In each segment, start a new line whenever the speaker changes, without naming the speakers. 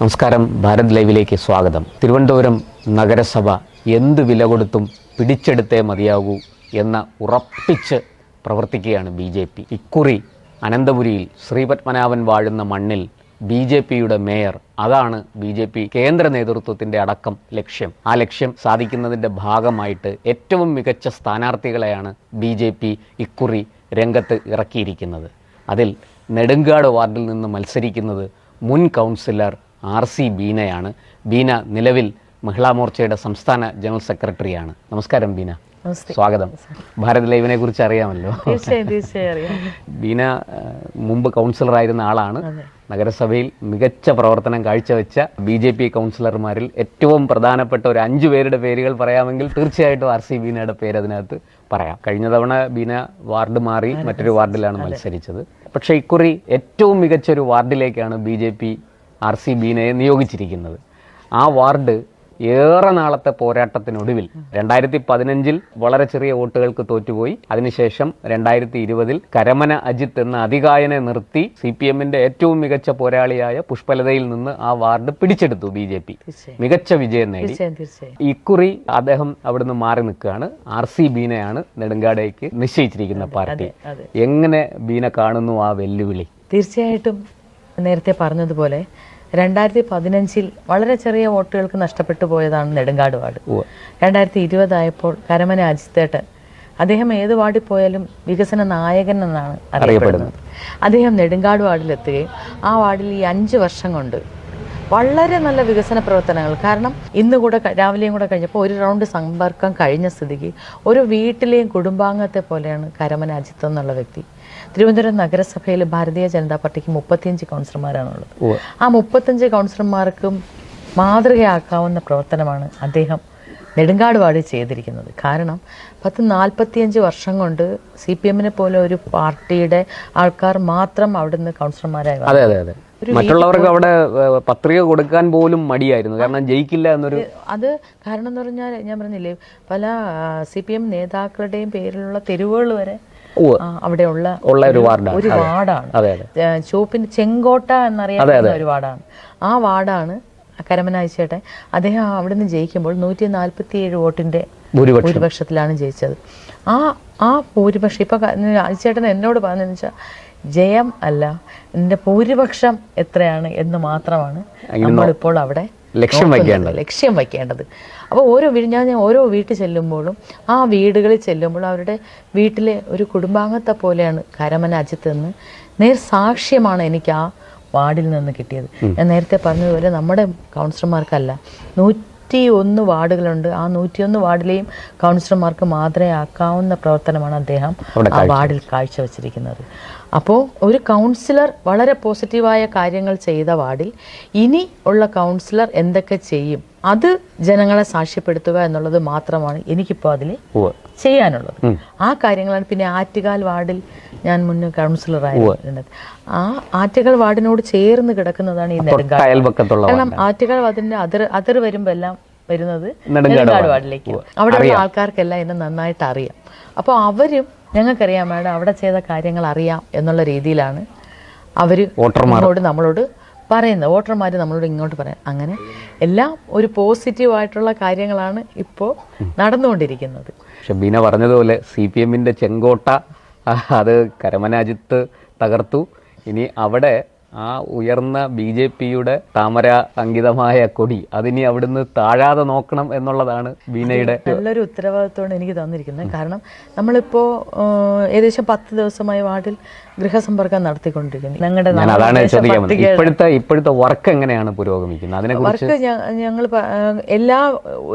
നമസ്കാരം. ഭാരത് ലൈവിലേക്ക് സ്വാഗതം. തിരുവനന്തപുരം നഗരസഭ എന്ത് വില കൊടുത്തും പിടിച്ചെടുത്തേ മതിയാകൂ എന്ന ഉറപ്പിച്ച് പ്രവർത്തിക്കുകയാണ് ബി ജെ പി. ഇക്കുറി അനന്തപുരിയിൽ ശ്രീപത്മനാഭൻ വാഴുന്ന മണ്ണിൽ ബി ജെ പിയുടെ മേയർ. അതാണ് ബി ജെ പി കേന്ദ്ര നേതൃത്വത്തിന്റെ അടക്കം ലക്ഷ്യം. ആ ലക്ഷ്യം സാധിക്കുന്നതിന്റെ ഭാഗമായിട്ട് ഏറ്റവും മികച്ച സ്ഥാനാർത്ഥികളെയാണ് ബി ജെ പി ഇക്കുറി രംഗത്ത് ഇറക്കിയിരിക്കുന്നത്. അതിൽ നെടുങ്കാട് വാർഡിൽ നിന്ന് മത്സരിക്കുന്നത് മുൻ കൗൺസിലർ ആർ സി ബീനയാണ്. ബീന നിലവിൽ മഹിളാ മോർച്ചയുടെ സംസ്ഥാന ജനറൽ സെക്രട്ടറിയാണ്. നമസ്കാരം ബീന. സ്വാഗതം. ഭാരത് ലൈവിനെ കുറിച്ച് അറിയാമല്ലോ. ബീന മുമ്പ് കൗൺസിലറായിരുന്ന ആളാണ്. നഗരസഭയിൽ മികച്ച പ്രവർത്തനം കാഴ്ചവെച്ച ബി ജെ പി കൗൺസിലർമാരിൽ ഏറ്റവും പ്രധാനപ്പെട്ട ഒരു അഞ്ചു പേരുടെ പേരുകൾ പറയാമെങ്കിൽ തീർച്ചയായിട്ടും ആർ സി ബീനയുടെ പേര് അതിനകത്ത് പറയാം. കഴിഞ്ഞ തവണ ബീന വാർഡ് മാറി മറ്റൊരു വാർഡിലാണ് മത്സരിച്ചത്. പക്ഷേ ഇക്കുറി ഏറ്റവും മികച്ച ഒരു വാർഡിലേക്കാണ് B J P R C ബിനെ നിയോഗിച്ചിരിക്കുന്നത്. ആ വാർഡ് ഏറെ നാളത്തെ പോരാട്ടത്തിനൊടുവിൽ രണ്ടായിരത്തി പതിനഞ്ചിൽ വളരെ ചെറിയ വോട്ടുകൾക്ക് തോറ്റുപോയി. അതിനുശേഷം രണ്ടായിരത്തി ഇരുപതിൽ കരമന അജിത്ത് എന്ന അധികായനെ നിർത്തി സി പി എമ്മിന്റെ ഏറ്റവും മികച്ച പോരാളിയായ പുഷ്പലതയിൽ നിന്ന് ആ വാർഡ് പിടിച്ചെടുത്തു ബി ജെ പി. മികച്ച വിജയം നേടി. ഇക്കുറി അദ്ദേഹം അവിടുന്ന് മാറി നിൽക്കുകയാണ്. ആർ സി ബീനയാണ് നെടുങ്കാടേക്ക് നിശ്ചയിച്ചിരിക്കുന്ന പാർട്ടി. എങ്ങനെ ബീന കാണുന്നു ആ വെല്ലുവിളി?
തീർച്ചയായിട്ടും നേരത്തെ പറഞ്ഞതുപോലെ രണ്ടായിരത്തി പതിനഞ്ചിൽ വളരെ ചെറിയ വോട്ടുകൾക്ക് നഷ്ടപ്പെട്ടു പോയതാണ് നെടുങ്കാട് വാർഡ്. രണ്ടായിരത്തി ഇരുപതായപ്പോൾ കരമന അജിത്തേട്ടൻ അദ്ദേഹം ഏത് വാർഡിൽ പോയാലും വികസന നായകൻ എന്നാണ് അറിയപ്പെടുന്നത്. അദ്ദേഹം നെടുങ്കാട് വാർഡിലെത്തുകയും ആ വാർഡിൽ ഈ അഞ്ച് വർഷം കൊണ്ട് വളരെ നല്ല വികസന പ്രവർത്തനങ്ങൾ. കാരണം ഇന്ന് കൂടെ രാവിലെയും കൂടെ കഴിഞ്ഞപ്പോൾ ഒരു റൗണ്ട് സമ്പർക്കം കഴിഞ്ഞ സ്ഥിതിക്ക് ഒരു വീട്ടിലെയും കുടുംബാംഗത്തെ പോലെയാണ് കരമന അജിത്ത് എന്നുള്ള വ്യക്തി. തിരുവനന്തപുരം നഗരസഭയിൽ ഭാരതീയ ജനതാ പാർട്ടിക്ക് മുപ്പത്തിയഞ്ച് കൗൺസിലർമാരാണുള്ളത്.
ഉള്ളത്
ആ മുപ്പത്തഞ്ച് കൗൺസിലർമാർക്കും മാതൃകയാക്കാവുന്ന പ്രവർത്തനമാണ് അദ്ദേഹം നെടുങ്കാട് വാർഡിൽ ചെയ്തിരിക്കുന്നത്. കാരണം പത്ത് നാൽപ്പത്തിയഞ്ച് വർഷം കൊണ്ട് സി പി എമ്മിനെ പോലെ ഒരു പാർട്ടിയുടെ ആൾക്കാർ മാത്രം അവിടുന്ന് കൗൺസിലർമാരായി.
അതെ അതെ അതെ. മറ്റുള്ളവർക്ക് അവിടെ പത്രിക കൊടുക്കാൻ പോലും മടിയായിരുന്നു. കാരണം ജയിക്കില്ല എന്നൊരു
അത് കാരണം എന്ന് പറഞ്ഞാൽ ഞാൻ പറഞ്ഞില്ലേ പല സി പി എം നേതാക്കളുടെയും പേരിലുള്ള തെരുവുകൾ വരെ അവിടെയുള്ള
ഉള്ള ഒരു വാർഡാണ്.
ഒരു വാർഡാണ്. ചുവപ്പിന് ചെങ്കോട്ട എന്നറിയാവുന്ന ഒരു വാർഡാണ്. ആ വാർഡാണ് കരമനാഴ്ചയുടെ അദ്ദേഹം അവിടുന്ന് ജയിക്കുമ്പോൾ നൂറ്റി നാൽപ്പത്തി ഏഴ് വോട്ടിന്റെ
ഭൂരിപക്ഷം.
ഭൂരിപക്ഷത്തിലാണ് ജയിച്ചത്. ആ ആ ഭൂരിപക്ഷം ഇപ്പൊ ചേട്ടൻ എന്നോട് പറഞ്ഞതെന്ന് വെച്ചാൽ ജയം അല്ല എന്റെ ഭൂരിപക്ഷം എത്രയാണ് എന്ന് മാത്രമാണ് നമ്മളിപ്പോൾ അവിടെ
ലക്ഷ്യം. വയ്ക്കേണ്ടത്.
ലക്ഷ്യം വയ്ക്കേണ്ടത്. അപ്പോൾ ഓരോ വീട് ഞാൻ ഞാൻ ഓരോ വീട്ടിൽ ചെല്ലുമ്പോഴും ആ വീടുകളിൽ ചെല്ലുമ്പോഴും അവരുടെ വീട്ടിലെ ഒരു കുടുംബാംഗത്തെ പോലെയാണ് കരമന അജിത്ത് എന്ന് നേർ സാക്ഷ്യമാണ് എനിക്ക് ആ വാർഡിൽ നിന്ന് കിട്ടിയത്. ഞാൻ നേരത്തെ പറഞ്ഞതുപോലെ നമ്മുടെ കൗൺസിലർമാർക്കല്ല നൂറ്റി ഒന്ന് വാർഡുകളുണ്ട്. ആ നൂറ്റിയൊന്ന് വാർഡിലെയും കൗൺസിലർമാർക്ക് മാത്രമേ ആക്കാവുന്ന പ്രവർത്തനമാണ് അദ്ദേഹം ആ വാർഡിൽ കാഴ്ചവെച്ചിരിക്കുന്നത്. അപ്പോൾ ഒരു കൗൺസിലർ വളരെ പോസിറ്റീവായ കാര്യങ്ങൾ ചെയ്ത വാർഡിൽ ഇനി ഉള്ള കൗൺസിലർ എന്തൊക്കെ ചെയ്യും? അത് ജനങ്ങളെ സാക്ഷ്യപ്പെടുത്തുക എന്നുള്ളത് മാത്രമാണ് എനിക്കിപ്പോൾ അതിൽ. ചെയ്യാനുള്ളത്. ആ കാര്യങ്ങളാണ് പിന്നെ ആറ്റുകാൽ വാർഡിൽ ഞാൻ മുന്നേ കൗൺസിലറായിരുന്നത് ആ ആറ്റുകാൽ വാർഡിനോട് ചേർന്ന് കിടക്കുന്നതാണ് ഈ നെടുങ്കാട് കാരണം ആറ്റുകാൽ വാർഡിന്റെ അതിർ അതിർ വരുമ്പോൾ എല്ലാം വരുന്നത്
നെടുങ്കാട്
വാർഡിലേക്ക് അവിടെയുള്ള ആൾക്കാർക്കെല്ലാം എന്നെ നന്നായിട്ട് അറിയാം. അപ്പോൾ അവരും ഞങ്ങൾക്കറിയാം മാഡം അവിടെ ചെയ്ത കാര്യങ്ങൾ അറിയാം എന്നുള്ള രീതിയിലാണ് അവർ ഇങ്ങോട്ട് നമ്മളോട് പറയുന്നത്. വോട്ടർമാർ നമ്മളോട് ഇങ്ങോട്ട് പറയാം അങ്ങനെ എല്ലാം ഒരു പോസിറ്റീവായിട്ടുള്ള കാര്യങ്ങളാണ് ഇപ്പോൾ നടന്നുകൊണ്ടിരിക്കുന്നത്.
പക്ഷെ ബീന പറഞ്ഞതുപോലെ സി പി എമ്മിന്റെ ചെങ്കോട്ട അത് കരമനാജിത്ത് തകർത്തു. ഇനി അവിടെ ആ ഉയർന്ന ബി ജെ പിയുടെ താമര അങ്കിതമായ കൊടി അതിനി അവിടുന്ന് താഴാതെ നോക്കണം എന്നുള്ളതാണ് ബീനയുടെ
നല്ലൊരു ഉത്തരവാദിത്വമാണ് എനിക്ക് തന്നിരിക്കുന്നത്. കാരണം നമ്മളിപ്പോൾ ഏകദേശം പത്ത് ദിവസമായി വാർഡിൽ ഗൃഹസമ്പർക്കം നടത്തിക്കൊണ്ടിരിക്കുന്നു. ഞങ്ങളുടെ
അതാണ് ചോദിക്കാൻ ഇപ്പോഴത്തെ ഇപ്പോഴത്തെ വർക്ക് എങ്ങനെയാണ് പുരോഗമിക്കുന്നത്? അതിനെക്കുറിച്ച്
വർക്ക് ഞങ്ങൾ എല്ലാ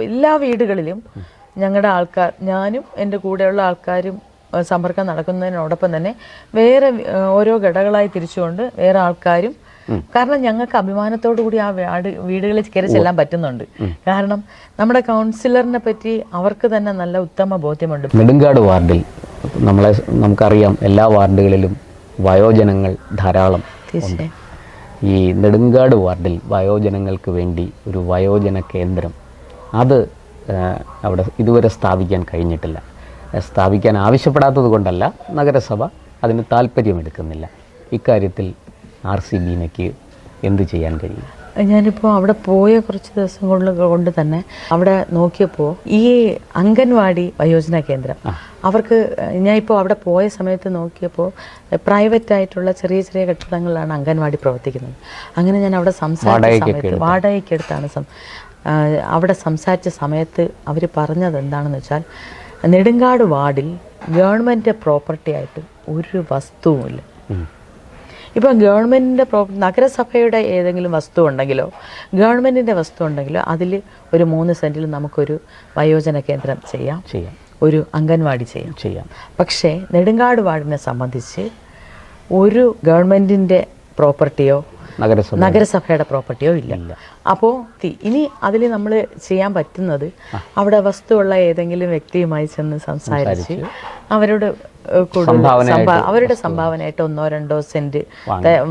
എല്ലാ വീടുകളിലും ഞങ്ങളുടെ ആൾക്കാർ ഞാനും എന്റെ കൂടെയുള്ള ആൾക്കാരും സമ്പർക്കം നടക്കുന്നതിനോടൊപ്പം തന്നെ വേറെ ഓരോ ഘടകളായി തിരിച്ചുകൊണ്ട് വേറെ ആൾക്കാരും കാരണം ഞങ്ങൾക്ക് അഭിമാനത്തോടു കൂടി ആ വീടുകളിൽ കയറി ചെല്ലാൻ പറ്റുന്നുണ്ട്. കാരണം നമ്മുടെ കൗൺസിലറിനെ പറ്റി അവർക്ക് തന്നെ നല്ല ഉത്തമ ബോധ്യമുണ്ട്.
നെടുങ്കാട് വാർഡിൽ നമ്മളെ നമുക്കറിയാം എല്ലാ വാർഡുകളിലും വയോജനങ്ങൾ ധാരാളം ഈ നെടുങ്കാട് വാർഡിൽ വയോജനങ്ങൾക്ക് വേണ്ടി ഒരു വയോജന കേന്ദ്രം അത് അവിടെ ഇതുവരെ സ്ഥാപിക്കാൻ കഴിഞ്ഞിട്ടില്ല. സ്ഥാപിക്കാൻ ആവശ്യപ്പെടാത്തത് കൊണ്ടല്ല നഗരസഭ അതിന് താല്പര്യമെടുക്കുന്നില്ല. ഇക്കാര്യത്തിൽ ആർ സി ബീനയ്ക്ക് എന്ത് ചെയ്യാൻ കഴിയും?
ഞാനിപ്പോൾ അവിടെ പോയ കുറച്ച് ദിവസം കൊണ്ട് കൊണ്ട് തന്നെ അവിടെ നോക്കിയപ്പോൾ ഈ അംഗൻവാടി വയോജന കേന്ദ്രം അവർക്ക് ഞാൻ ഇപ്പോൾ അവിടെ പോയ സമയത്ത് നോക്കിയപ്പോൾ പ്രൈവറ്റ് ആയിട്ടുള്ള ചെറിയ ചെറിയ കെട്ടിടങ്ങളിലാണ് അംഗൻവാടി പ്രവർത്തിക്കുന്നത്. അങ്ങനെ ഞാൻ അവിടെ സംസാരിച്ച
വാടകയ്ക്കെടുത്താണ്
സമയത്ത് വാടകയ്ക്ക് എടുത്താണ് സം അവിടെ സംസാരിച്ച സമയത്ത് അവർ പറഞ്ഞത് എന്താണെന്ന് വെച്ചാൽ നെടുങ്കാട് വാർഡിൽ ഗവൺമെന്റ് പ്രോപ്പർട്ടി ആയിട്ട് ഒരു വസ്തുവുമില്ല. ഇപ്പം ഗവൺമെന്റിന്റെ പ്രോ നഗരസഭയുടെ ഏതെങ്കിലും വസ്തു ഉണ്ടെങ്കിലോ ഗവൺമെന്റിന്റെ വസ്തു ഉണ്ടെങ്കിലോ അതിൽ ഒരു മൂന്ന് സെന്റിൽ നമുക്കൊരു വയോജന കേന്ദ്രം ചെയ്യാം.
ചെയ്യാം.
ഒരു അംഗൻവാടി ചെയ്യാം.
ചെയ്യാം.
പക്ഷേ നെടുങ്കാട് വാർഡിനെ സംബന്ധിച്ച് ഒരു ഗവൺമെന്റിന്റെ പ്രോപ്പർട്ടിയോ നഗരസഭയുടെ പ്രോപ്പർട്ടിയോ ഇല്ല.
അപ്പോ
അപ്പോൾ ഇനി അതിൽ നമ്മൾ ചെയ്യാൻ പറ്റുന്നത് അവിടെ വസ്തുവുള്ള ഏതെങ്കിലും വ്യക്തിയുമായി ചെന്ന് സംസാരിച്ച് അവരോട് കൂടുതൽ അവരുടെ സംഭാവനയായിട്ട് ഒന്നോ രണ്ടോ സെന്റ്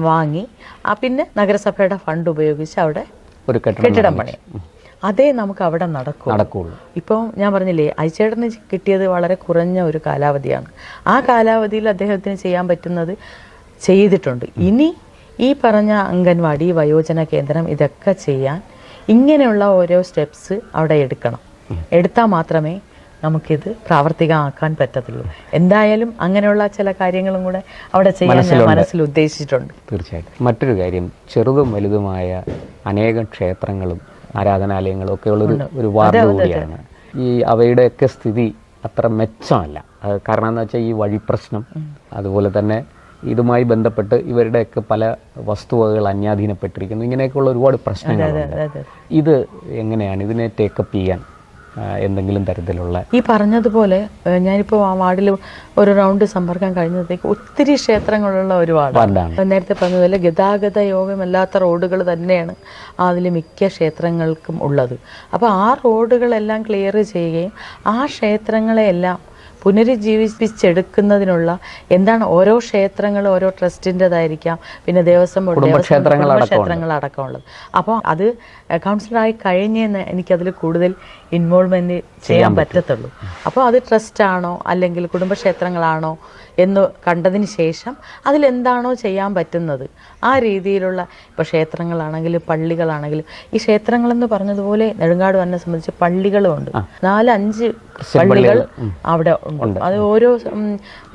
വാങ്ങി. ആ പിന്നെ നഗരസഭയുടെ ഫണ്ട് ഉപയോഗിച്ച് അവിടെ
ഒരു കെട്ടിടം
പണി. പണിയാം അതേ നമുക്ക് അവിടെ നടക്കും
നടക്കുള്ളൂ.
ഇപ്പോൾ ഞാൻ പറഞ്ഞില്ലേ അയച്ചേട്ടന് കിട്ടിയത് വളരെ കുറഞ്ഞ ഒരു കാലാവധിയാണ്. ആ കാലാവധിയിൽ അദ്ദേഹത്തിന് ചെയ്യാൻ പറ്റുന്നത് ചെയ്തിട്ടുണ്ട്. ഇനി ഈ പറഞ്ഞ അംഗൻവാടി വയോജന കേന്ദ്രം ഇതൊക്കെ ചെയ്യാൻ ഇങ്ങനെയുള്ള ഓരോ സ്റ്റെപ്സ് അവിടെ എടുക്കണം. എടുത്താൽ മാത്രമേ നമുക്കിത് പ്രാവർത്തികമാക്കാൻ പറ്റത്തുള്ളൂ. എന്തായാലും അങ്ങനെയുള്ള ചില കാര്യങ്ങളും കൂടെ അവിടെ ചെയ്യാൻ ഞാൻ മനസ്സിൽ ഉദ്ദേശിച്ചിട്ടുണ്ട്.
തീർച്ചയായിട്ടും. മറ്റൊരു കാര്യം ചെറുതും വലുതുമായ അനേകം ക്ഷേത്രങ്ങളും ആരാധനാലയങ്ങളും ഒക്കെ ഉള്ളൊരു ഒരു വാർഡ് കൂടിയാണ്. ഈ അവയുടെയൊക്കെ സ്ഥിതി അത്ര മെച്ചമല്ല. കാരണം എന്ന് വെച്ചാൽ ഈ വഴി പ്രശ്നം അതുപോലെ തന്നെ ഇതുമായി ബന്ധപ്പെട്ട് ഇവരുടെയൊക്കെ പല വസ്തുവകകൾ അന്യാധീനപ്പെട്ടിരിക്കുന്നു. ഇങ്ങനെയൊക്കെയുള്ള ഒരുപാട് പ്രശ്നങ്ങളുണ്ട് ഇത് എങ്ങനെയാണ് ഇതിനെ ടേക്കപ്പ് ചെയ്യാൻ എന്തെങ്കിലും തരത്തിലുള്ള
ഈ പറഞ്ഞതുപോലെ ഞാനിപ്പോൾ ആ വാർഡിൽ ഒരു റൗണ്ട് സമ്പർക്കം കഴിഞ്ഞത്തേക്ക് ഒത്തിരി ക്ഷേത്രങ്ങളുള്ള ഒരു വാർഡാണ്.
വാർഡാണ്
നേരത്തെ പറഞ്ഞതുപോലെ ഗതാഗത യോഗമല്ലാത്ത റോഡുകൾ തന്നെയാണ് അതിൽ മിക്ക ക്ഷേത്രങ്ങൾക്കും ഉള്ളത്. അപ്പോൾ ആ റോഡുകളെല്ലാം ക്ലിയർ ചെയ്യുകയും ആ ക്ഷേത്രങ്ങളെയെല്ലാം പുനരുജ്ജീവിപ്പിച്ചെടുക്കുന്നതിനുള്ള എന്താണ് ഓരോ ക്ഷേത്രങ്ങളും ഓരോ ട്രസ്റ്റിന്റെതായിരിക്കാം. പിന്നെ ദേവസ്വം ബോർഡ് ക്ഷേത്രങ്ങൾ അടക്കമുള്ളത്. അപ്പോൾ അത് കൗൺസിലറായി കഴിഞ്ഞെന്ന് എനിക്കതിൽ കൂടുതൽ ഇൻവോൾവ്മെന്റ് ചെയ്യാൻ പറ്റത്തുള്ളൂ. അപ്പോൾ അത് ട്രസ്റ്റാണോ അല്ലെങ്കിൽ കുടുംബക്ഷേത്രങ്ങളാണോ എന്ന് കണ്ടതിന് ശേഷം അതിലെന്താണോ ചെയ്യാൻ പറ്റുന്നത്. ആ രീതിയിലുള്ള ഇപ്പോൾ ക്ഷേത്രങ്ങളാണെങ്കിലും പള്ളികളാണെങ്കിലും ഈ ക്ഷേത്രങ്ങളെന്ന് പറഞ്ഞതുപോലെ നെടുങ്കാട് വന്നെ സംബന്ധിച്ച് പള്ളികളുമുണ്ട്. നാലഞ്ച് നാല് പള്ളികൾ അവിടെ ഉണ്ട്. അത് ഓരോ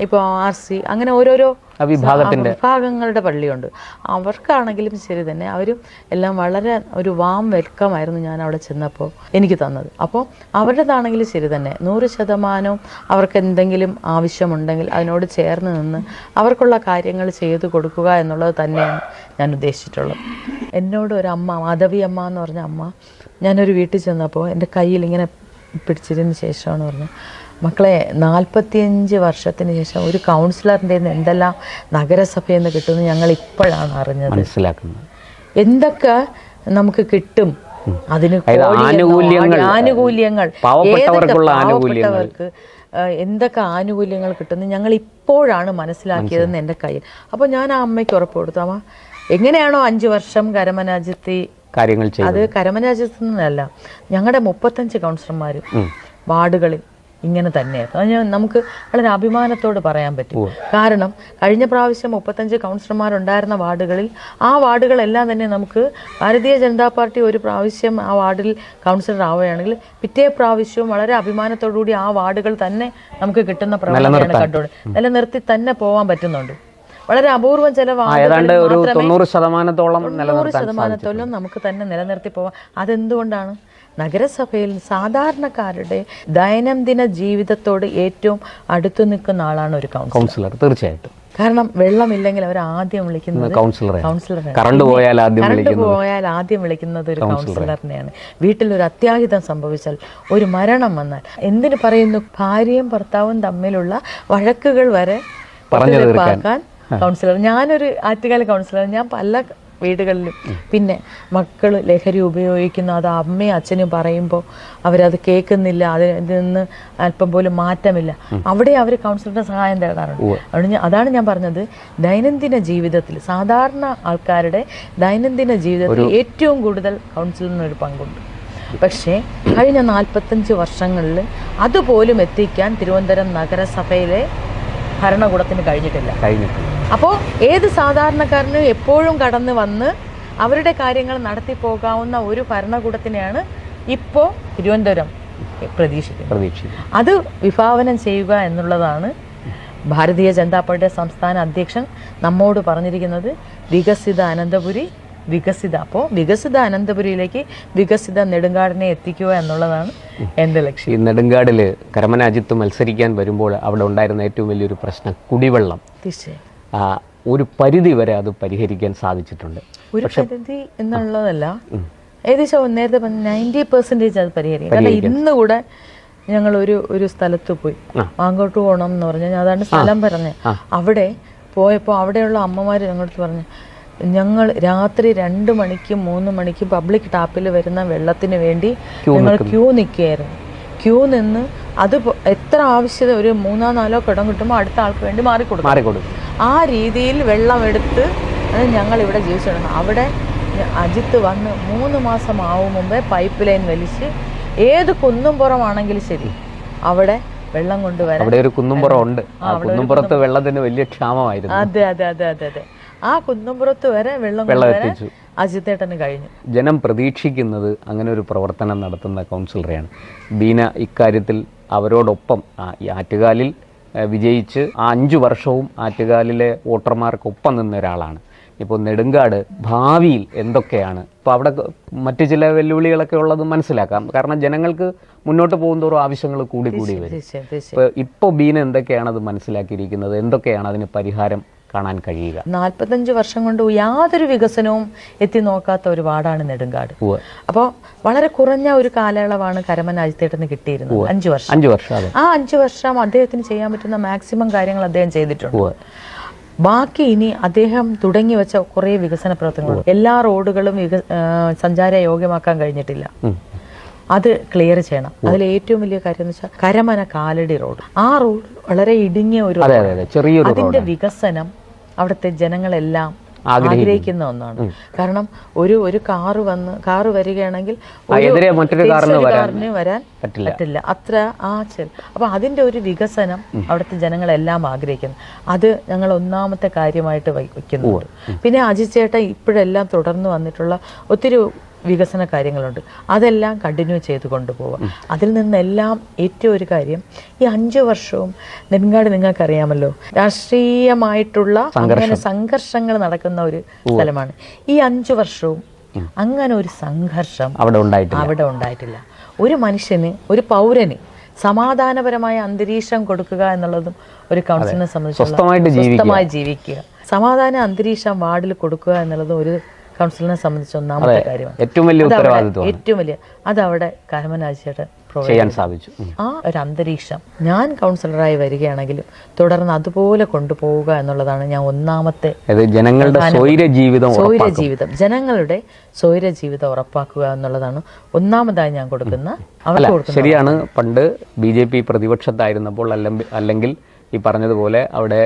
ഇപ്പോൾ ആർ സി അങ്ങനെ ഓരോരോ
വിഭാഗത്തിന്റെ
വിഭാഗങ്ങളുടെ പള്ളിയുണ്ട്. അവർക്കാണെങ്കിലും ശരി തന്നെ അവരും എല്ലാം വളരെ ഒരു വാം വെൽക്കം ആയിരുന്നു ഞാൻ അവിടെ ചെന്നപ്പോൾ എനിക്ക് തന്നത്. അപ്പോൾ അവരുടേതാണെങ്കിലും ശരി തന്നെ നൂറ് ശതമാനവും അവർക്ക് എന്തെങ്കിലും ആവശ്യമുണ്ടെങ്കിൽ അതിനോട് ചേർന്ന് നിന്ന് അവർക്കുള്ള കാര്യങ്ങൾ ചെയ്തു കൊടുക്കുക എന്നുള്ളത് തന്നെയാണ് ഞാൻ ഉദ്ദേശിച്ചിട്ടുള്ളത്. എന്നോട് ഒരു അമ്മ മാധവി അമ്മ എന്ന് പറഞ്ഞ അമ്മ ഞാനൊരു വീട്ടിൽ ചെന്നപ്പോൾ എന്റെ കയ്യിൽ ഇങ്ങനെ പിടിച്ചതിന് ശേഷമാണ് പറഞ്ഞത്. മക്കളെ നാൽപ്പത്തിയഞ്ച് വർഷത്തിന് ശേഷം ഒരു കൗൺസിലറിന്റെ എന്തെല്ലാം നഗരസഭയിൽ നിന്ന് കിട്ടുമെന്ന് ഞങ്ങൾ ഇപ്പോഴാണ് അറിഞ്ഞത്.
മനസ്സിലാക്കുന്നത്.
എന്തൊക്കെ നമുക്ക് കിട്ടും? അതിന്
ആനുകൂല്യങ്ങൾ,
ആനുകൂല്യങ്ങൾ. പാവപ്പെട്ടവർക്ക് എന്തൊക്കെ ആനുകൂല്യങ്ങൾ കിട്ടുന്നു ഞങ്ങൾ ഇപ്പോഴാണ് മനസ്സിലാക്കിയതെന്ന് എന്റെ കയ്യിൽ. അപ്പോൾ ഞാൻ ആ അമ്മയ്ക്ക് ഉറപ്പ് കൊടുത്തു. അമ്മ എങ്ങനെയാണോ അഞ്ച് വർഷം കരമനാജിത്തി
കാര്യങ്ങൾ
അത് കരമനാജ്യത്തു നിന്നല്ല ഞങ്ങളുടെ മുപ്പത്തഞ്ച് കൗൺസിലർമാർ വാർഡുകളിൽ ഇങ്ങനെ തന്നെയായിരുന്നു അത് ഞാൻ നമുക്ക് വളരെ അഭിമാനത്തോട് പറയാൻ പറ്റും. കാരണം കഴിഞ്ഞ പ്രാവശ്യം മുപ്പത്തഞ്ച് കൗൺസിലർമാരുണ്ടായിരുന്ന വാർഡുകളിൽ ആ വാർഡുകളെല്ലാം തന്നെ നമുക്ക് ഭാരതീയ ജനതാ പാർട്ടി ഒരു പ്രാവശ്യം ആ വാർഡിൽ കൗൺസിലർ ആവുകയാണെങ്കിൽ പിറ്റേ പ്രാവശ്യവും വളരെ അഭിമാനത്തോടുകൂടി ആ വാർഡുകൾ തന്നെ നമുക്ക് കിട്ടുന്ന പ്രവർത്തനമാണ് കണ്ടോളൂ നിലനിർത്തി തന്നെ പോകാൻ പറ്റുന്നുണ്ട്. വളരെ അപൂർവം ചില വാർഡുകൾ
തൊണ്ണൂറ് ശതമാനത്തോളം
നമുക്ക് തന്നെ നിലനിർത്തി പോവാം അതെന്തുകൊണ്ടാണ്? നഗരസഭയിൽ സാധാരണക്കാരുടെ ദൈനംദിന ജീവിതത്തോട് ഏറ്റവും അടുത്തു നിൽക്കുന്ന ആളാണ് ഒരു കൗൺസിലർ
തീർച്ചയായിട്ടും.
കാരണം വെള്ളമില്ലെങ്കിൽ അവർ ആദ്യം വിളിക്കുന്നത്
കൗൺസിലറെ കറണ്ട് പോയാൽ ആദ്യം വിളിക്കുന്നത്
ഒരു കൗൺസിലറിനെയാണ് വീട്ടിലൊരു അത്യാഹിതം സംഭവിച്ചാൽ ഒരു മരണം വന്നാൽ എന്തിനു പറയുന്നു? ഭാര്യയും ഭർത്താവും തമ്മിലുള്ള വഴക്കുകൾ വരെ
പറഞ്ഞു
കൗൺസിലർ ഞാനൊരു ആറ്റുകാല കൗൺസിലർ ഞാൻ പല വീടുകളിലും. പിന്നെ മക്കൾ ലഹരി ഉപയോഗിക്കുന്ന അത് അമ്മയും അച്ഛനും പറയുമ്പോൾ അവരത് കേൾക്കുന്നില്ല അതിൽ നിന്ന് അല്പം പോലും മാറ്റമില്ല. അവിടെ അവർ കൗൺസിലറുടെ സഹായം തേടാറുണ്ട്. അതുകൊണ്ട് അതാണ് ഞാൻ പറഞ്ഞത്. ദൈനംദിന ജീവിതത്തിൽ സാധാരണ ആൾക്കാരുടെ ദൈനംദിന ജീവിതത്തിൽ ഏറ്റവും കൂടുതൽ കൗൺസിലറിനൊരു പങ്കുണ്ട്. പക്ഷേ കഴിഞ്ഞ നാൽപ്പത്തഞ്ച് വർഷങ്ങളിൽ അതുപോലും എത്തിക്കാൻ തിരുവനന്തപുരം നഗരസഭയിലെ ഭരണകൂടത്തിന് കഴിഞ്ഞിട്ടില്ല.
കഴിഞ്ഞിട്ടുണ്ട്
അപ്പോൾ ഏത് സാധാരണക്കാരനും എപ്പോഴും കടന്ന് വന്ന് അവരുടെ കാര്യങ്ങൾ നടത്തി പോകാവുന്ന ഒരു ഭരണകൂടത്തിനെയാണ് ഇപ്പോൾ തിരുവനന്തപുരം പ്രതീക്ഷിക്കുന്നത്.
പ്രതീക്ഷിക്കും
അത് വിഭാവനം ചെയ്യുക എന്നുള്ളതാണ് ഭാരതീയ ജനതാ പാർട്ടിയുടെ സംസ്ഥാന അധ്യക്ഷൻ നമ്മോട് പറഞ്ഞിരിക്കുന്നത്. വികസിത അനന്തപുരി വികസിത അപ്പോൾ വികസിത അനന്തപുരിയിലേക്ക് വികസിത നെടുങ്കാടിനെ എത്തിക്കുക എന്നുള്ളതാണ് എന്റെ ലക്ഷ്യം.
ഈ നെടുങ്കാടിൽ കരമനാജിത്ത് മത്സരിക്കാൻ വരുമ്പോൾ അവിടെ ഉണ്ടായിരുന്ന ഏറ്റവും വലിയൊരു പ്രശ്നം കുടിവെള്ളം.
തീർച്ചയായും.
ഒരു പരിധി വരെ അത് പരിഹരിക്കാൻ സാധിച്ചിട്ടുണ്ട്.
ഒരു പരിധി എന്നുള്ളതല്ല. ഏകദേശം നേരത്തെ പറഞ്ഞ നയന്റി പെർസെന്റേജ് അത് പരിഹരിക്കും. കാരണം ഇന്ന് കൂടെ ഞങ്ങൾ ഒരു ഒരു സ്ഥലത്ത് പോയി. മാങ്കോട്ട് പോകണം എന്ന് പറഞ്ഞു. ഞാൻ അതാണ് സ്ഥലം പറഞ്ഞത്. അവിടെ പോയപ്പോൾ അവിടെയുള്ള അമ്മമാർ ഞങ്ങളടുത്ത് പറഞ്ഞു ഞങ്ങൾ രാത്രി രണ്ട് മണിക്കും മൂന്ന് മണിക്കും പബ്ലിക് ടാപ്പിൽ വരുന്ന വെള്ളത്തിന് വേണ്ടി ഞങ്ങൾ ക്യൂ നിൽക്കുകയായിരുന്നു. ക്യൂ നിന്ന് അത് എത്ര ആവശ്യത ഒരു മൂന്നോ നാലോ കിടം കിട്ടുമ്പോൾ അടുത്ത ആൾക്ക് വേണ്ടി മാറിക്കൊടുക്കും.
മാറിക്കൊടുക്കും.
ആ രീതിയിൽ വെള്ളമെടുത്ത് ഞങ്ങളിവിടെ ജീവിച്ചിട്ടുണ്ട് അവിടെ അജിത്ത് വന്ന് മൂന്ന് മാസം ആവും മുമ്പേ പൈപ്പ് ലൈൻ വലിച്ച് ഏത് കുന്നുംപുറമാണെങ്കിലും ശരി അവിടെ വെള്ളം കൊണ്ടുവരാൻ
അവിടെ ഒരു കുന്നുംപുറം ഉണ്ട്. ആ കുന്നുംപുറത്ത് വെള്ളത്തിന് വലിയ ക്ഷാമമായിരുന്നു.
അതെ അതെ അതെ അതെ അതെ. ആ കുന്നുംപുറത്ത് വരെ വെള്ളം കൊണ്ടുവരാൻ അജിത്തേട്ടന് കഴിഞ്ഞു.
ജനം പ്രതീക്ഷിക്കുന്നത് അങ്ങനെ ഒരു പ്രവർത്തനം നടത്തുന്ന കൗൺസിലറെയാണ് ബീന ഇക്കാര്യത്തിൽ അവരോടൊപ്പം ആറ്റുകാലിൽ വിജയിച്ച് ആ അഞ്ച് വർഷവും ആറ്റുകാലിലെ വോട്ടർമാർക്കൊപ്പം നിന്ന ഒരാളാണ് ഇപ്പോൾ നെടുങ്കാട് ഭാവിയിൽ എന്തൊക്കെയാണ്? ഇപ്പോൾ അവിടെ മറ്റ് ചില വെല്ലുവിളികളൊക്കെ ഉള്ളത് മനസ്സിലാക്കാം. കാരണം ജനങ്ങൾക്ക് മുന്നോട്ട് പോകുന്തോറും ആവശ്യങ്ങൾ കൂടി കൂടി വരും. ഇപ്പോൾ ഇപ്പോൾ ബീന എന്തൊക്കെയാണ് അത് മനസ്സിലാക്കിയിരിക്കുന്നത്? എന്തൊക്കെയാണ് അതിന് പരിഹാരം കാണാൻ കഴിയുക.
നാൽപ്പത്തഞ്ച് വർഷം കൊണ്ട് യാതൊരു വികസനവും എത്തി നോക്കാത്ത ഒരു വാർഡാണ് നെടുങ്കാട്
അപ്പോ
അപ്പോൾ വളരെ കുറഞ്ഞ ഒരു കാലയളവാണ് കരമന അജിത്തേട്ടന് കിട്ടിയിരുന്നത്. അഞ്ചു വർഷം.
അഞ്ചു വർഷം
ആ അഞ്ചു വർഷം അദ്ദേഹത്തിന് ചെയ്യാൻ പറ്റുന്ന മാക്സിമം കാര്യങ്ങൾ അദ്ദേഹം ചെയ്തിട്ടുണ്ട്. ബാക്കി ഇനി അദ്ദേഹം തുടങ്ങി വെച്ച കുറേ വികസന പ്രവർത്തനങ്ങളുണ്ട് എല്ലാ റോഡുകളും വിക സഞ്ചാര യോഗ്യമാക്കാൻ കഴിഞ്ഞിട്ടില്ല. അത് ക്ലിയർ ചെയ്യണം. അതിൽ ഏറ്റവും വലിയ കാര്യം എന്ന് വെച്ചാൽ കരമന കാലടി റോഡ്. ആ റോഡ് വളരെ ഇടുങ്ങിയ ഒരു അതിന്റെ വികസനം അവിടുത്തെ ജനങ്ങളെല്ലാം
ആഗ്രഹിക്കുന്ന.
ഒന്നാണ്. കാരണം ഒരു ഒരു കാറ് വന്ന് കാറ് വരികയാണെങ്കിൽ
കാറിന് വരാൻ പറ്റില്ല.
അത്ര ആ ചെൽ അപ്പൊ അതിന്റെ ഒരു വികസനം അവിടുത്തെ ജനങ്ങളെല്ലാം ആഗ്രഹിക്കുന്നു. അത് ഞങ്ങൾ ഒന്നാമത്തെ കാര്യമായിട്ട് വയ്ക്കുന്നുണ്ട്. പിന്നെ അജിത് ചേട്ടൻ ഇപ്പോഴെല്ലാം തുടർന്ന് വന്നിട്ടുള്ള ഒത്തിരി വികസന കാര്യങ്ങളുണ്ട്. അതെല്ലാം കണ്ടിന്യൂ ചെയ്ത് കൊണ്ടുപോവുക. അതിൽ നിന്നെല്ലാം ഏറ്റവും ഒരു കാര്യം ഈ അഞ്ച് വർഷവും നെടുങ്കാട് നിങ്ങൾക്കറിയാമല്ലോ. രാഷ്ട്രീയമായിട്ടുള്ള അങ്ങനെ സംഘർഷങ്ങൾ നടക്കുന്ന ഒരു സ്ഥലമാണ്. ഈ അഞ്ചു വർഷവും അങ്ങനെ ഒരു സംഘർഷം
അവിടെ ഉണ്ടായിട്ടില്ല.
അവിടെ ഉണ്ടായിട്ടില്ല. ഒരു മനുഷ്യന് ഒരു പൗരന് സമാധാനപരമായ അന്തരീക്ഷം കൊടുക്കുക എന്നുള്ളതും ഒരു കൗൺസിലിനെ
സംബന്ധിച്ച്
സ്വസ്ഥമായി ജീവിക്കുക. സമാധാന അന്തരീക്ഷം വാർഡിൽ കൊടുക്കുക എന്നുള്ളതും ഒരു കൗൺസിലിനെ സംബന്ധിച്ച് ഒന്നാമത്തെ കാര്യമാണ്.
ഏറ്റവും വലിയ
ഏറ്റവും വലിയ അതവിടെ കരമനാഴ്ചയുടെ
ചെയ്യാൻ സാധിച്ചു.
ആ ഒരു അന്തരീക്ഷം ഞാൻ കൗൺസിലറായി വരികയാണെങ്കിലും തുടർന്ന് അതുപോലെ കൊണ്ടുപോവുക എന്നുള്ളതാണ് ഞാൻ ഒന്നാമത്തെ
ജനങ്ങളുടെ സ്വൈര ജീവിതം
സ്വൈര ജീവിതം ജനങ്ങളുടെ സ്വൈര ജീവിതം ഉറപ്പാക്കുക എന്നുള്ളതാണ് ഒന്നാമതായി ഞാൻ കൊടുക്കുന്ന അവർക്ക്
ശരിയാണ്. പണ്ട് ബി ജെ പി പ്രതിപക്ഷത്തായിരുന്നപ്പോൾ അല്ലെങ്കിൽ ഈ പറഞ്ഞതുപോലെ അവിടെ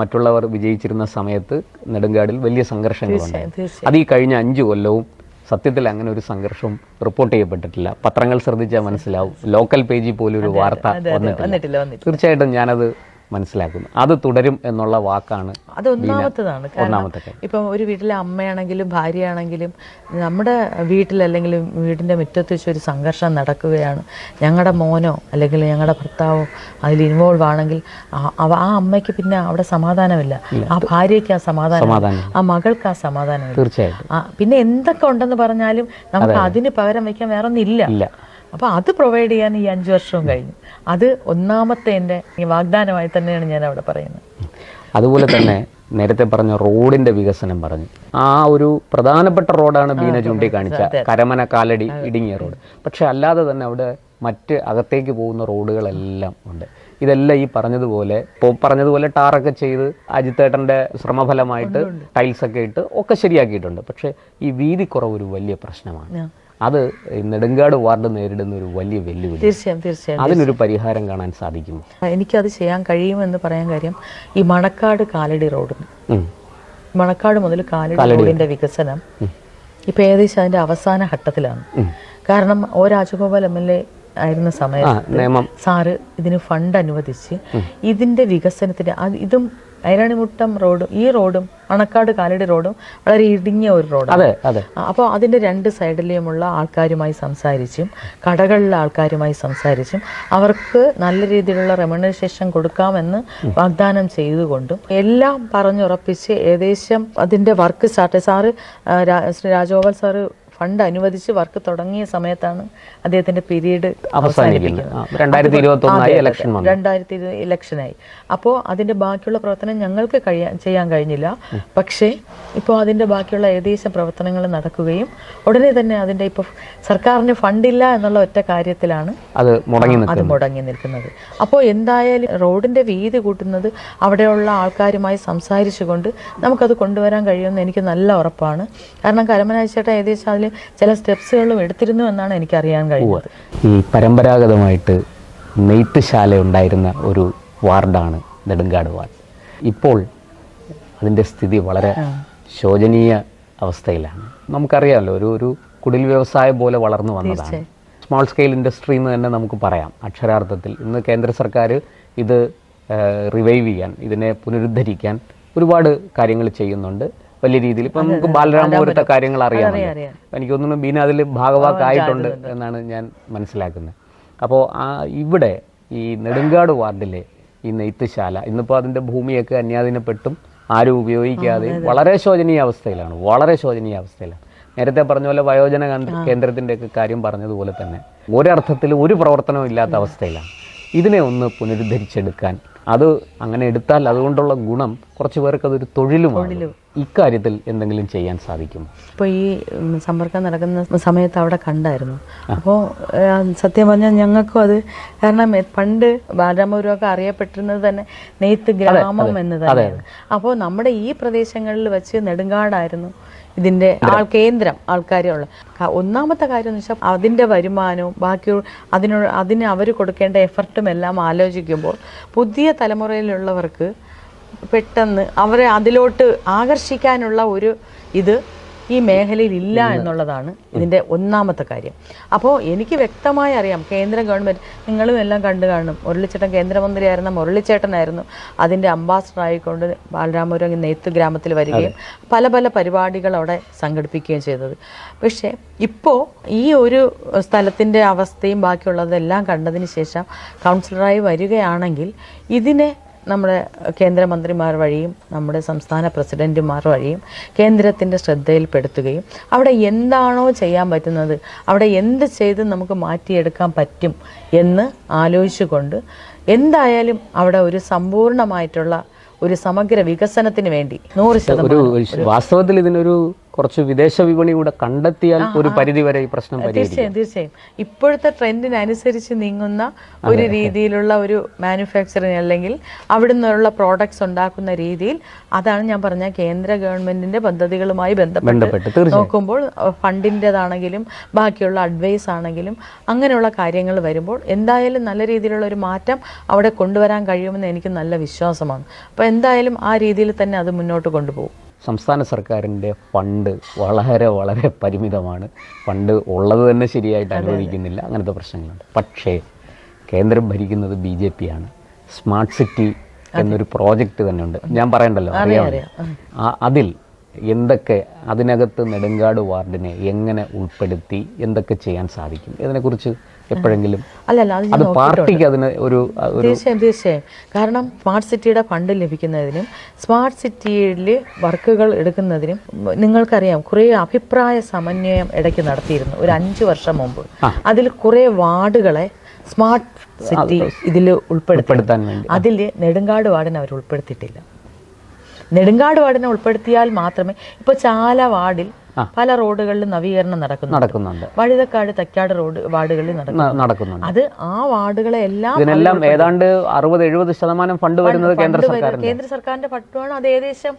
മറ്റുള്ളവർ വിജയിച്ചിരുന്ന സമയത്ത് നെടുങ്കാടിൽ വലിയ സംഘർഷങ്ങളുണ്ടായി അത് ഈ കഴിഞ്ഞ അഞ്ചു കൊല്ലവും സത്യത്തിൽ അങ്ങനെ ഒരു സംഘർഷം റിപ്പോർട്ട് ചെയ്യപ്പെട്ടിട്ടില്ല. പത്രങ്ങൾ ശ്രദ്ധിച്ചാൽ മനസ്സിലാവും. ലോക്കൽ പേജിൽ പോലും ഒരു വാർത്ത വന്നിട്ടില്ല. തീർച്ചയായിട്ടും ഞാനത് മനസ്സിലാക്കുന്നു. അത് തുടരും എന്നുള്ള വാക്കാണ്
അത് ഒന്നാമത്തതാണ്.
ഒന്നാമത്തെ
ഇപ്പം ഒരു വീട്ടിലെ അമ്മയാണെങ്കിലും ഭാര്യയാണെങ്കിലും നമ്മുടെ വീട്ടിൽ അല്ലെങ്കിൽ വീടിന്റെ മുറ്റത്ത് വെച്ച് ഒരു സംഘർഷം നടക്കുകയാണ്. ഞങ്ങളുടെ മോനോ അല്ലെങ്കിൽ ഞങ്ങളുടെ ഭർത്താവോ അതിൽ ഇൻവോൾവ് ആണെങ്കിൽ ആ- അമ്മയ്ക്ക് പിന്നെ അവിടെ സമാധാനമില്ല. ആ ഭാര്യയ്ക്ക് ആ സമാധാനം ആ മകൾക്ക് ആ സമാധാനം
തീർച്ചയായിട്ടും.
പിന്നെ എന്തൊക്കെ ഉണ്ടെന്ന് പറഞ്ഞാലും നമുക്ക് അതിന് പകരം വയ്ക്കാൻ വേറെ ഒന്നില്ല
ഇല്ല.
അപ്പോൾ അത് പ്രൊവൈഡ് ചെയ്യാൻ ഈ അഞ്ച് വർഷവും കഴിഞ്ഞു. അത് ഒന്നാമത്തെ എന്റെ വാഗ്ദാനമായി തന്നെയാണ് ഞാൻ അവിടെ പറയുന്നത്.
അതുപോലെ തന്നെ നേരത്തെ പറഞ്ഞ റോഡിന്റെ വികസനം പറഞ്ഞു. ആ ഒരു പ്രധാനപ്പെട്ട റോഡാണ് ബീന ചൂണ്ടിക്കാണിച്ച കരമന കാലടി ഇടുങ്ങിയ റോഡ്. പക്ഷെ അല്ലാതെ തന്നെ അവിടെ മറ്റ് അകത്തേക്ക് പോകുന്ന റോഡുകളെല്ലാം ഉണ്ട്. ഇതെല്ലാം ഈ പറഞ്ഞതുപോലെ ഇപ്പോൾ പറഞ്ഞതുപോലെ ടാറൊക്കെ ചെയ്ത് അജിത്തേട്ടന്റെ ശ്രമഫലമായിട്ട് ടൈൽസൊക്കെ ഇട്ട് ഒക്കെ ശരിയാക്കിയിട്ടുണ്ട്. പക്ഷേ ഈ വീതിക്കുറവ് ഒരു വലിയ പ്രശ്നമാണ്. അത് നെടുങ്കാട് വാർഡ് നേരിടുന്ന ഒരു വലിയ വെല്ലുവിളി.
തീർച്ചയായും തീർച്ചയായും
അതിനൊരു പരിഹാരം കാണാൻ സാധിക്കും
എനിക്കത് ചെയ്യാൻ കഴിയുമെന്ന് പറയാൻ കാര്യം ഈ മണക്കാട് കാലടി റോഡ്.
ഉം.
മണക്കാട് മുതൽ കാലടി റോഡിന്റെ വികസനം ഇപ്പൊ ഏകദേശം അതിന്റെ അവസാന ഘട്ടത്തിലാണ്. കാരണം O Rajagopal M L A ആയിരുന്ന സമയത്ത് സാറ് ഇതിന് ഫണ്ട് അനുവദിച്ച് ഇതിന്റെ വികസനത്തിന് ഇതും ഐരാണിമുട്ടം റോഡും ഈ റോഡും അണക്കാട് കാലടി റോഡും വളരെ ഇടുങ്ങിയ ഒരു റോഡാണ്. അപ്പോൾ അതിന്റെ രണ്ട് സൈഡിലെയുമുള്ള ആൾക്കാരുമായി സംസാരിച്ചും കടകളിലെ ആൾക്കാരുമായി സംസാരിച്ചും അവർക്ക് നല്ല രീതിയിലുള്ള റെമണേഷൻ കൊടുക്കാമെന്ന് വാഗ്ദാനം ചെയ്തുകൊണ്ടും എല്ലാം പറഞ്ഞുറപ്പിച്ച് ഏകദേശം അതിന്റെ work start sir Sree Rajagopal sir fund അനുവദിച്ച് വർക്ക് തുടങ്ങിയ സമയത്താണ് അദ്ദേഹത്തിന്റെ പീരീഡ്
അവസാനിപ്പിക്കുന്നത്. രണ്ടായിരത്തി ഇരുപത്തി
ഇലക്ഷനായി അപ്പോൾ അതിന്റെ ബാക്കിയുള്ള പ്രവർത്തനം ഞങ്ങൾക്ക് കഴിയാൻ ചെയ്യാൻ കഴിഞ്ഞില്ല. പക്ഷേ ഇപ്പോൾ അതിന്റെ ബാക്കിയുള്ള ഏകദേശം പ്രവർത്തനങ്ങൾ നടക്കുകയും ഉടനെ തന്നെ അതിന്റെ ഇപ്പോൾ സർക്കാരിന് ഫണ്ടില്ല എന്നുള്ള ഒറ്റ കാര്യത്തിലാണ്
അത് മുടങ്ങി
നിൽക്കുന്നത്. അപ്പോൾ എന്തായാലും റോഡിന്റെ വീതി കൂട്ടുന്നത് അവിടെയുള്ള ആൾക്കാരുമായി സംസാരിച്ചുകൊണ്ട് നമുക്കത് കൊണ്ടുവരാൻ കഴിയുമെന്ന് എനിക്ക് നല്ല ഉറപ്പാണ്. കാരണം കരമനാഴ്ചേട്ടൻ ഏകദേശം അതിൽ ചില സ്റ്റെപ്സുകളും എടുത്തിരുന്നു എന്നാണ് എനിക്ക് അറിയാൻ കഴിയുന്നത്.
ഈ പരമ്പരാഗതമായിട്ട് നെയ്ത്തുശാല ഉണ്ടായിരുന്ന ഒരു വാർഡാണ് നെടുങ്കാട് വാർഡ്. ഇപ്പോൾ അതിന്റെ സ്ഥിതി വളരെ ശോചനീയ അവസ്ഥയിലാണ്. നമുക്കറിയാമല്ലോ ഒരു ഒരു കുടിൽ വ്യവസായം പോലെ വളർന്നു വന്നതാണ്. സ്മോൾ സ്കെയിൽ ഇൻഡസ്ട്രി എന്ന് തന്നെ നമുക്ക് പറയാം. അക്ഷരാർത്ഥത്തിൽ ഇന്ന് കേന്ദ്ര സർക്കാർ ഇത് റിവൈവ് ചെയ്യാൻ ഇതിനെ പുനരുദ്ധരിക്കാൻ ഒരുപാട് കാര്യങ്ങൾ ചെയ്യുന്നുണ്ട്. വലിയ രീതിയിൽ. ഇപ്പം നമുക്ക് ബാലരാമപുരത്തെ കാര്യങ്ങൾ അറിയാമല്ലോ
അറിയാം.
എനിക്ക് തോന്നുന്നു ബീന അതിൽ ഭാഗവാക്കായിട്ടുണ്ട് എന്നാണ് ഞാൻ മനസ്സിലാക്കുന്നത്. അപ്പോൾ ആ ഇവിടെ ഈ നെടുങ്കാട് വാർഡിലെ ഈ നെയ്ത്തുശാല ഇന്നിപ്പോൾ അതിന്റെ ഭൂമിയൊക്കെ അന്യാധീനപ്പെട്ടും ആരും ഉപയോഗിക്കാതെ വളരെ ശോചനീയ അവസ്ഥയിലാണ്. വളരെ ശോചനീയ അവസ്ഥയിലാണ്. നേരത്തെ പറഞ്ഞ പോലെ വയോജന കേന്ദ്ര- കേന്ദ്രത്തിന്റെയൊക്കെ കാര്യം പറഞ്ഞതുപോലെ തന്നെ ഒരർത്ഥത്തിൽ ഒരു പ്രവർത്തനവും ഇല്ലാത്ത അവസ്ഥയിലാണ്. ഇതിനെ ഒന്ന് പുനരുദ്ധരിച്ചെടുക്കാൻ അത് അങ്ങനെ എടുത്താൽ അതുകൊണ്ടുള്ള ഗുണം കുറച്ച് പേർക്ക് അതൊരു തൊഴിലുമാണ്. ഇക്കാര്യത്തിൽ എന്തെങ്കിലും ചെയ്യാൻ സാധിക്കും?
ഇപ്പോൾ ഈ സമ്പർക്കം നടക്കുന്ന സമയത്ത് അവിടെ കണ്ടായിരുന്നു. അപ്പോൾ സത്യം പറഞ്ഞാൽ ഞങ്ങൾക്കും അത് കാരണം പണ്ട് പണ്ട് ബാലരാമപുരമൊക്കെ അറിയപ്പെട്ടിരുന്നത് തന്നെ നെയ്ത്ത് ഗ്രാമം എന്ന് തന്നെയാണ്. അപ്പോൾ നമ്മുടെ ഈ പ്രദേശങ്ങളിൽ വെച്ച് നെടുങ്കാടായിരുന്നു ഇതിന്റെ ആൾ കേന്ദ്രം ആൾക്കാരുള്ള ഒന്നാമത്തെ കാര്യം എന്ന് വെച്ചാൽ അതിന്റെ വരുമാനവും ബാക്കി അതിനോ അതിന് അവർ കൊടുക്കേണ്ട എഫർട്ടും എല്ലാം ആലോചിക്കുമ്പോൾ പുതിയ തലമുറയിലുള്ളവർക്ക് പെട്ടെന്ന് അവരെ അതിലോട്ട് ആകർഷിക്കാനുള്ള ഒരു ഇത് ഈ മേഖലയിൽ ഇല്ല എന്നുള്ളതാണ് ഇതിന്റെ ഒന്നാമത്തെ കാര്യം. അപ്പോൾ എനിക്ക് വ്യക്തമായി അറിയാം കേന്ദ്ര ഗവൺമെന്റ് നിങ്ങളും എല്ലാം കണ്ടു കാണും. മുരളിച്ചേട്ടൻ കേന്ദ്രമന്ത്രിയായിരുന്ന മുരളിച്ചേട്ടനായിരുന്നു അതിന്റെ അംബാസഡർ ആയിക്കൊണ്ട് ബാലരാമപുരം നെയ്ത്ത് ഗ്രാമത്തിൽ വരികയും പല പല പരിപാടികൾ അവിടെ സംഘടിപ്പിക്കുകയും ചെയ്തത്. പക്ഷേ ഇപ്പോൾ ഈ ഒരു സ്ഥലത്തിന്റെ അവസ്ഥയും ബാക്കിയുള്ളതെല്ലാം കണ്ടതിന് ശേഷം കൗൺസിലറായി വരികയാണെങ്കിൽ ഇതിനെ നമ്മുടെ കേന്ദ്രമന്ത്രിമാർ വഴിയും നമ്മുടെ സംസ്ഥാന പ്രസിഡന്റുമാർ വഴിയും കേന്ദ്രത്തിന്റെ ശ്രദ്ധയിൽപ്പെടുത്തുകയും അവിടെ എന്താണോ ചെയ്യാൻ പറ്റുന്നത് അവിടെ എന്ത് ചെയ്ത് നമുക്ക് മാറ്റിയെടുക്കാൻ പറ്റും എന്ന് ആലോചിച്ചുകൊണ്ട് എന്തായാലും അവിടെ ഒരു സമ്പൂർണമായിട്ടുള്ള ഒരു സമഗ്ര വികസനത്തിന് വേണ്ടി നൂറ് ശതമാനം
വാസ്തവത്തിൽ ഇതിനൊരു കുറച്ച് വിദേശ വിപണി കൂടെ കണ്ടെത്തിയാൽ ഒരു പരിധി വരെ ഈ പ്രശ്നം
തീർച്ചയായും തീർച്ചയായും. ഇപ്പോഴത്തെ ട്രെൻഡിനനുസരിച്ച് നീങ്ങുന്ന ഒരു രീതിയിലുള്ള ഒരു മാനുഫാക്ചറിങ് അല്ലെങ്കിൽ അവിടെ നിന്നുള്ള പ്രോഡക്ട്സ് ഉണ്ടാക്കുന്ന രീതിയിൽ അതാണ് ഞാൻ പറഞ്ഞ കേന്ദ്ര ഗവൺമെന്റിന്റെ പദ്ധതികളുമായി ബന്ധപ്പെട്ട് നോക്കുമ്പോൾ ഫണ്ടിന്റെതാണെങ്കിലും ബാക്കിയുള്ള അഡ്വൈസ് ആണെങ്കിലും അങ്ങനെയുള്ള കാര്യങ്ങൾ വരുമ്പോൾ എന്തായാലും നല്ല രീതിയിലുള്ള ഒരു മാറ്റം അവിടെ കൊണ്ടുവരാൻ കഴിയുമെന്ന് എനിക്ക് നല്ല വിശ്വാസമാണ്. അപ്പോൾ എന്തായാലും ആ രീതിയിൽ തന്നെ അത് മുന്നോട്ട് കൊണ്ടുപോകും.
സംസ്ഥാന സർക്കാരിന്റെ ഫണ്ട് വളരെ വളരെ പരിമിതമാണ്. ഫണ്ട് ഉള്ളത് തന്നെ ശരിയായിട്ട് അനുവദിക്കുന്നില്ല. അങ്ങനത്തെ പ്രശ്നങ്ങളുണ്ട്. പക്ഷേ കേന്ദ്രം ഭരിക്കുന്നത് ബി ജെ പി ആണ് സ്മാർട്ട് സിറ്റി എന്നൊരു പ്രോജക്റ്റ് തന്നെ ഉണ്ട് ഞാൻ പറയണ്ടല്ലോ അറിയാമല്ലോ അതിൽ എന്തൊക്കെ അതിനകത്ത് നെടുങ്കാട് വാർഡിനെ എങ്ങനെ ഉൾപ്പെടുത്തി എന്തൊക്കെ ചെയ്യാൻ സാധിക്കും? ഇതിനെക്കുറിച്ച് എപ്പോഴെങ്കിലും.
അല്ലല്ല അത്
പാർട്ടിക്ക് അതിന് ഒരു
തീർച്ചയായും തീർച്ചയായും. കാരണം സ്മാർട്ട് സിറ്റിയുടെ ഫണ്ട് ലഭിക്കുന്നതിനും സ്മാർട്ട് സിറ്റിയിൽ വർക്കുകൾ എടുക്കുന്നതിനും നിങ്ങൾക്കറിയാം കുറേ അഭിപ്രായ സമന്വയം ഇടയ്ക്ക് നടത്തിയിരുന്നു ഒരു അഞ്ച് വർഷം മുമ്പ്. അതിൽ കുറേ വാർഡുകളെ സ്മാർട്ട് സിറ്റി ഇതിൽ ഉൾപ്പെടുത്തി.
ഉൾപ്പെടുത്താൻ
അതിൽ നെടുങ്കാട് വാർഡിനെ അവർ ഉൾപ്പെടുത്തിയിട്ടില്ല. നെടുങ്കാട് വാർഡിനെ ഉൾപ്പെടുത്തിയാൽ മാത്രമേ ഇപ്പോൾ ചാല വാർഡിൽ പല റോഡുകളിലും നവീകരണം നടക്കുന്നു
നടക്കുന്നുണ്ട്.
വഴുതക്കാട് തക്കാട് റോഡ് വാർഡുകളിൽ
നടക്കുന്നുണ്ട്.
അത് ആ വാർഡുകളെ എല്ലാം
ഇതിനെല്ലാം ഏതാണ്ട് അറുപത് എഴുപത് ശതമാനം ഫണ്ട് വരുന്നത് കേന്ദ്ര
സർക്കാർ
സർക്കാരിന്റെ
കേന്ദ്ര സർക്കാരിന്റെ പട്ടുമാണ് അത് ഏകദേശം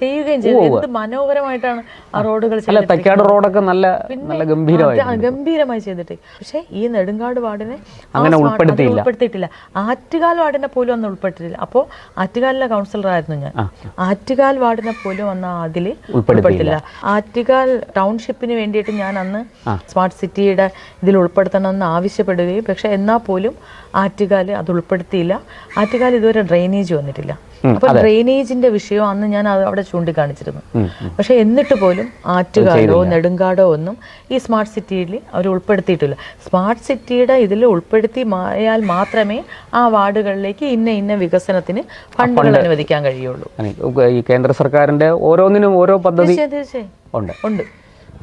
ചെയ്യുകയും ചെയ്തു. എന്ത് മനോഹരമായിട്ടാണ് ആ റോഡുകൾ
തക്കാട് റോഡൊക്കെ നല്ല നല്ല ഗംഭീരമായി
ഗംഭീരമായി ചെയ്തിട്ട്. പക്ഷേ ഈ നെടുങ്കാട് വാർഡിനെ
അങ്ങനെ ഉൾപ്പെടുത്തിയില്ല.
ഉൾപ്പെടുത്തിയിട്ടില്ല. ആറ്റുകാൽ വാർഡിനെ പോലും അന്ന് ഉൾപ്പെട്ടിട്ടില്ല അപ്പോൾ ആറ്റുകാലിലെ കൗൺസിലറായിരുന്നു ഞാൻ. ആറ്റുകാൽ വാർഡിനെ പോലും അന്ന് അതിൽ ഉൾപ്പെടുത്തില്ല ആറ്റുകാൽ ടൗൺഷിപ്പിന് വേണ്ടിയിട്ട് ഞാൻ അന്ന് സ്മാർട്ട് സിറ്റിയുടെ ഇതിൽ ഉൾപ്പെടുത്തണമെന്ന് ആവശ്യപ്പെടുകയും. പക്ഷേ എന്നാൽ പോലും ആറ്റുകാൽ അത് ഉൾപ്പെടുത്തിയില്ല. ആറ്റുകാൽ ഇതുവരെ ഡ്രെയിനേജ് വന്നിട്ടില്ല. അപ്പൊ ഡ്രെയിനേജിന്റെ വിഷയം അന്ന് ഞാൻ അവിടെ ചൂണ്ടിക്കാണിച്ചിരുന്നു. പക്ഷെ എന്നിട്ട് പോലും ആറ്റുകാടോ നെടുങ്കാടോ ഒന്നും ഈ സ്മാർട്ട് സിറ്റിയിൽ അവർ ഉൾപ്പെടുത്തിയിട്ടില്ല. സ്മാർട്ട് സിറ്റിയുടെ ഇതിൽ ഉൾപ്പെടുത്തി മായാൽ മാത്രമേ ആ വാർഡുകളിലേക്ക് ഇന്ന ഇന്ന വികസനത്തിന് ഫണ്ടുകൾ അനുവദിക്കാൻ കഴിയുള്ളൂ.
ഈ കേന്ദ്ര സർക്കാരിന്റെ ഓരോന്നിനും ഓരോ പദ്ധതി ഉണ്ട്.
ഉണ്ട്.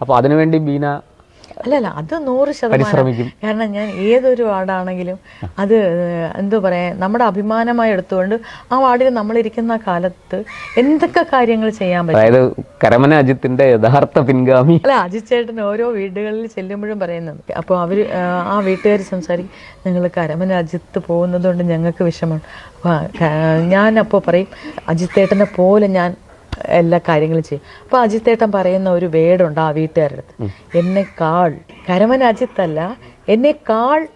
അപ്പോൾ അതിനുവേണ്ടി ബീന
അല്ല അല്ല അത് നൂറ് ശതമാനം. കാരണം ഞാൻ ഏതൊരു വാർഡാണെങ്കിലും അത് എന്തോ പറയാ നമ്മുടെ അഭിമാനമായി എടുത്തുകൊണ്ട് ആ വാർഡിൽ നമ്മളിരിക്കുന്ന കാലത്ത് എന്തൊക്കെ കാര്യങ്ങൾ ചെയ്യാൻ പറ്റും?
അതായത് കരമന അജിത്തിന്റെ യഥാർത്ഥ പിൻഗാമി.
അല്ല അജിത് ചേട്ടൻ ഓരോ വീടുകളിൽ ചെല്ലുമ്പോഴും പറയുന്നത്. അപ്പോൾ അവർ ആ വീട്ടുകാർ സംസാരിക്കും നിങ്ങൾ കരമന അജിത്ത് പോകുന്നതുകൊണ്ട് ഞങ്ങൾക്ക് വിഷമമാണ് അപ്പോൾ ഞാനപ്പോൾ പറയും അജിത്തേട്ടനെ പോലെ ഞാൻ എല്ലാ കാര്യങ്ങളും ചെയ്യും. അപ്പോൾ അജിത്തേട്ടൻ പറയുന്ന ഒരു വേടുണ്ട് ആ വീട്ടുകാരുടെ അടുത്ത് എന്നെക്കാൾ കരമൻ അജിത്ത് അല്ല എന്നെക്കാൾ.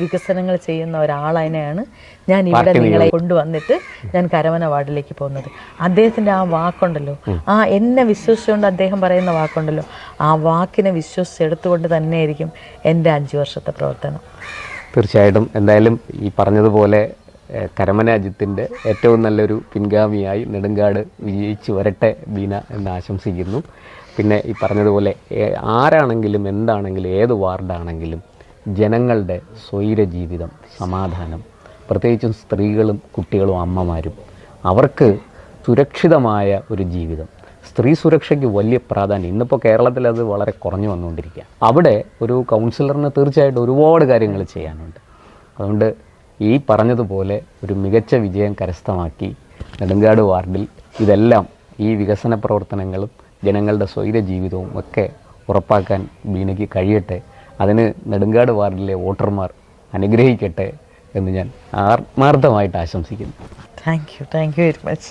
വികസനങ്ങൾ ചെയ്യുന്ന ഒരാളതിനെയാണ് ഞാൻ ഇവിടെ നിങ്ങളെ കൊണ്ടുവന്നിട്ട് ഞാൻ കരമന വാർഡിലേക്ക് പോകുന്നത്. അദ്ദേഹത്തിന്റെ ആ വാക്കുണ്ടല്ലോ. ആ എന്നെ വിശ്വസിച്ചുകൊണ്ട് അദ്ദേഹം പറയുന്ന വാക്കുണ്ടല്ലോ. ആ വാക്കിനെ വിശ്വസിച്ചെടുത്തുകൊണ്ട് തന്നെയായിരിക്കും എന്റെ അഞ്ചു വർഷത്തെ പ്രവർത്തനം.
തീർച്ചയായിട്ടും. എന്തായാലും ഈ പറഞ്ഞതുപോലെ കരമന അജിത്തിന്റെ ഏറ്റവും നല്ലൊരു പിൻഗാമിയായി നെടുങ്കാട് വിജയിച്ചു വരട്ടെ ബീന എന്ന് ആശംസിക്കുന്നു. പിന്നെ ഈ പറഞ്ഞതുപോലെ ആരാണെങ്കിലും എന്താണെങ്കിലും ഏത് വാർഡാണെങ്കിലും ജനങ്ങളുടെ സ്വൈര ജീവിതം സമാധാനം പ്രത്യേകിച്ചും സ്ത്രീകളും കുട്ടികളും അമ്മമാരും അവർക്ക് സുരക്ഷിതമായ ഒരു ജീവിതം. സ്ത്രീ സുരക്ഷയ്ക്ക് വലിയ പ്രാധാന്യം. ഇന്നിപ്പോൾ കേരളത്തിൽ അത് വളരെ കുറഞ്ഞു വന്നുകൊണ്ടിരിക്കുക അവിടെ ഒരു കൗൺസിലറിന് തീർച്ചയായിട്ടും ഒരുപാട് കാര്യങ്ങൾ ചെയ്യാനുണ്ട്. അതുകൊണ്ട് ഈ പറഞ്ഞതുപോലെ ഒരു മികച്ച വിജയം കരസ്ഥമാക്കി നെടുങ്കാട് വാർഡിൽ ഇതെല്ലാം ഈ വികസന പ്രവർത്തനങ്ങളും ജനങ്ങളുടെ സ്വൈര ജീവിതവും ഒക്കെ ഉറപ്പാക്കാൻ ബീനയ്ക്ക് കഴിയട്ടെ. അതിന് നെടുങ്കാട് വാർഡിലെ വോട്ടർമാർ അനുഗ്രഹിക്കട്ടെ എന്ന് ഞാൻ ആത്മാർത്ഥമായിട്ട് ആശംസിക്കുന്നു.
Thank you thank you very much